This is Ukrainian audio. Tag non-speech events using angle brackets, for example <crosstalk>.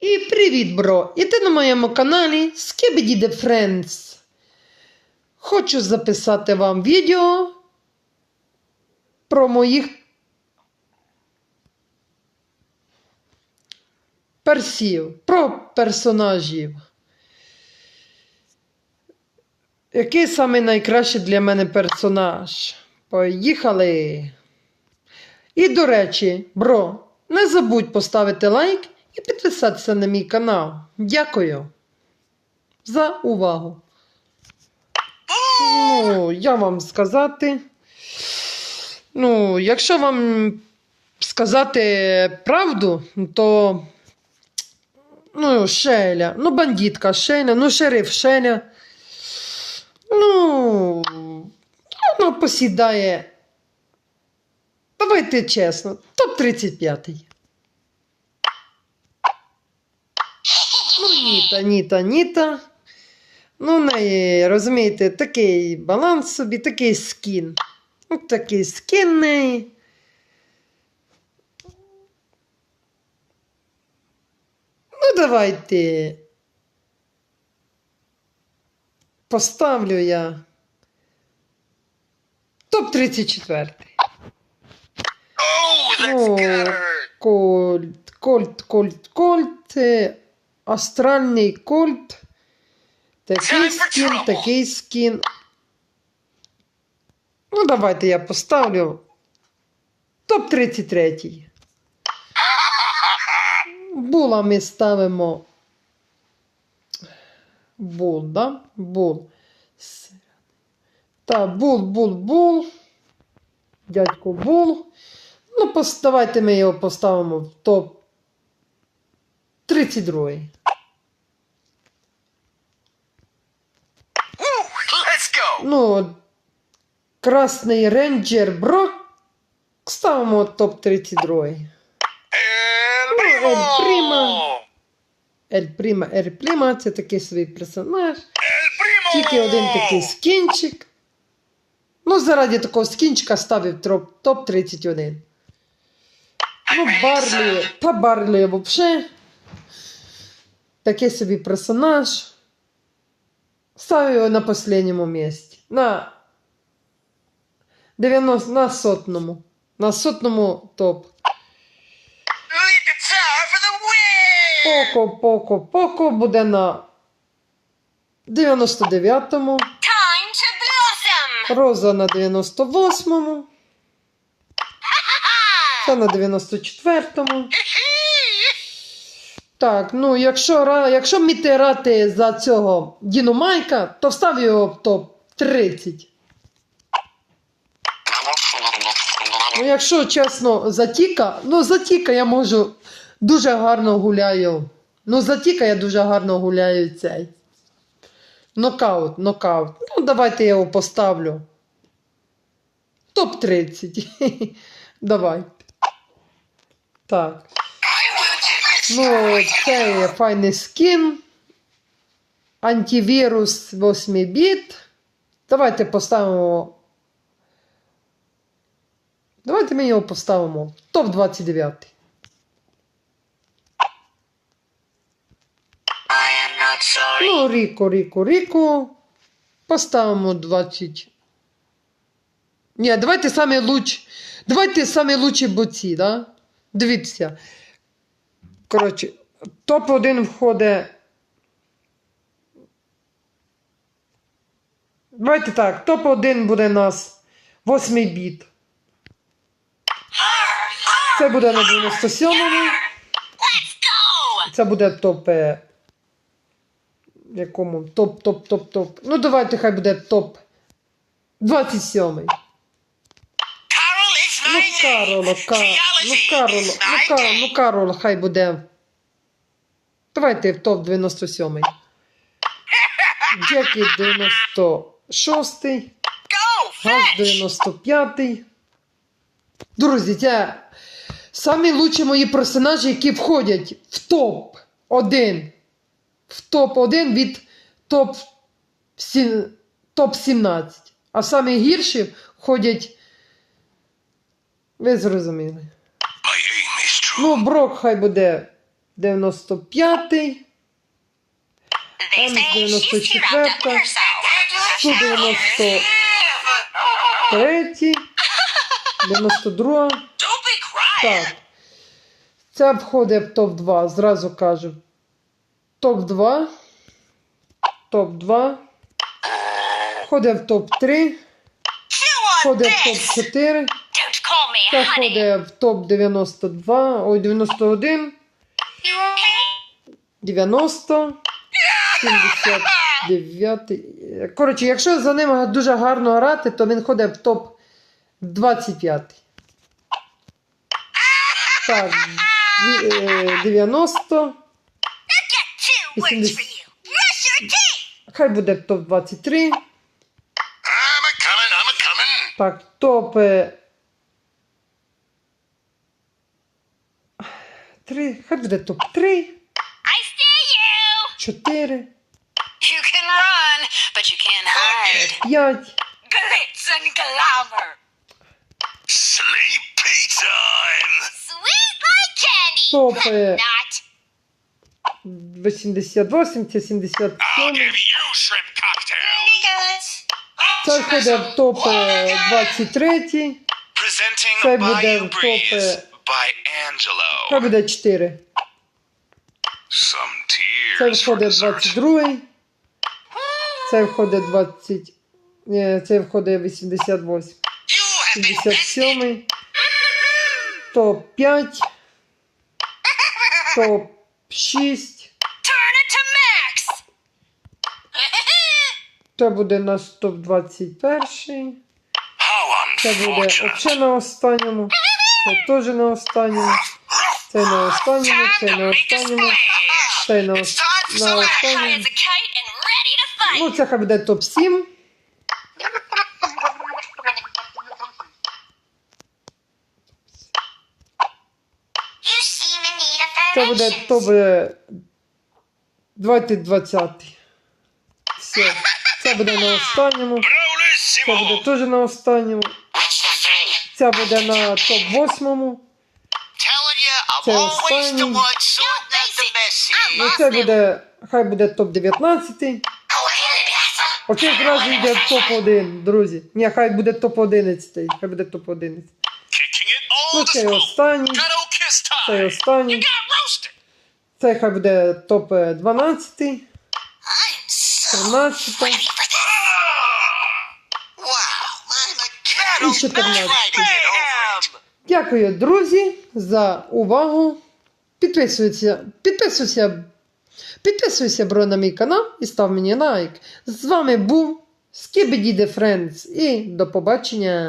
І привіт, бро! І ти на моєму каналі the Friends. Хочу записати вам відео про моїх персів, про персонажів. Який саме найкращий для мене персонаж? Поїхали! І до речі, бро, не забудь поставити лайк і підписатися на мій канал. Дякую за увагу. Ну, я вам сказати. Ну, якщо вам сказати правду, то. Ну, Шеля, ну, бандитка Шеля, ну, шериф Шеля. Ну, вона посідає. Давайте чесно, топ-35. Ну, Ніта, Ніта, Ніта. Ну, в неї, розумієте, такий баланс собі, такий скін. Ну, такий скін неї. Ну, давайте. Поставлю я. Топ-34. Oh, that's Oh. Кольт, кольт, кольт, кольт. Астральний кольт. Такий скін, такий скін. Ну, давайте я поставлю. Топ-33. Була ми ставимо. Бул, да? Бул. Та, бул, бул, бул. Дядько бул. Ну, давайте ми його поставимо в топ 32. Ну, Красний рейнджер Брок ставимо топ 32. El Ну, Primo. Ель Прима, Ель Прима це такий свій персонаж. Тільки один такий скінчик. Ну, заради такого скінчика ставив топ, топ 31. Ну, Барлі, та Барлі взагалі. Такий собі персонаж. Ставив його на останньому місці. На 90, на сотному. На сотному топ. Поко, поко, поко буде на 99-му. Time to blossom! Роза на 98-му. Це на 94-му. Так, ну якщо, якщо вміти грати за цього Діномайка, то встав його в топ 30. Ну, якщо чесно, за Тіка, ну за Тіка я можу дуже гарно гуляю. Ну, за Тіка я дуже гарно гуляю цей. Нокаут, нокаут. Ну, давайте я його поставлю. Топ 30. <laughs> Давай. Так. Ну, це є файний скін. Антивірус 8 біт. Давайте поставимо. Давайте ми його поставимо. Топ 29. I am not sorry. Ну, Ріко, Ріко, Ріко. Поставимо 20. Ні, давайте самі луч. Давайте самі лучші боці, да? Дивіться. Коротше, топ-1 входить. Давайте так, топ-1 буде у нас 8 біт. Це буде на 97-му. Це буде топ. е, Якому? Топ, топ, топ, топ. Ну, давайте хай буде топ 27. Carol is Ну, my name. Кароло, ну, Кароло, ну, Ка... ну, Кароло, хай буде. Давайте в топ 97. Джекі 96. Go Газ fetch. 95. Друзі, це самі лучші мої персонажі, які входять в топ 1. В топ 1 від топ, сі- топ 17. А самі гірші входять. Ви зрозуміли. Ну, Брок хай буде 95, They 93, 92. Так. Це входить в топ-2. Зразу кажу. Топ-2. Топ-2. Входить в топ-3. Входить в топ-4. Це входить в топ-92. Ой, 91. 90. 70. Дев'ятий. Коротше, якщо за ним дуже гарно грати, то він ходить в топ 25. Так, 90. Хай буде в топ 23. Так, топ е, 3. Хай буде топ 3. 4. You can run, but you can't hide. 5. Glitz and glamour. Sleepy time. Sweet like candy. Топ but е, not. 88, це 77. I'll give you shrimp cocktail. Ridiculous. Це входить в топ е, 23. Presenting Це Bayou буде в топ. Breeze е, by Angelo. Хай буде 4. Some Це tears for входить dessert. 22. Це входить 20. Ні, це входить 88. You have been 57. Топ 5. Топ 6. Turn it to Max. Це буде наш топ 21. How Це буде взагалі на останньому. Це теж на останньому. Це на останньому, це на останньому. Це на останньому. Ну, це хай буде топ 7. You seem in need of Це буде топ е, 20-20. Все. Це буде на останньому. Це буде теж на останньому. Це буде на топ 8. Telling Це останній. Ну, це буде, хай буде топ 19. Оце зразу йде в топ 1, друзі. Ні, хай буде топ 11. Хай буде топ 11. Kicking it all Ну, to це останній. Got old kiss Це останній. Got roasted. Це хай буде топ е, 12. 13. ready for this. Wow, I'm a І 14. Дякую, друзі, за увагу. Підписуйся, підписуйся, підписуйся, бро, на мій канал і став мені лайк. З вами був Скібіді Френдс і до побачення.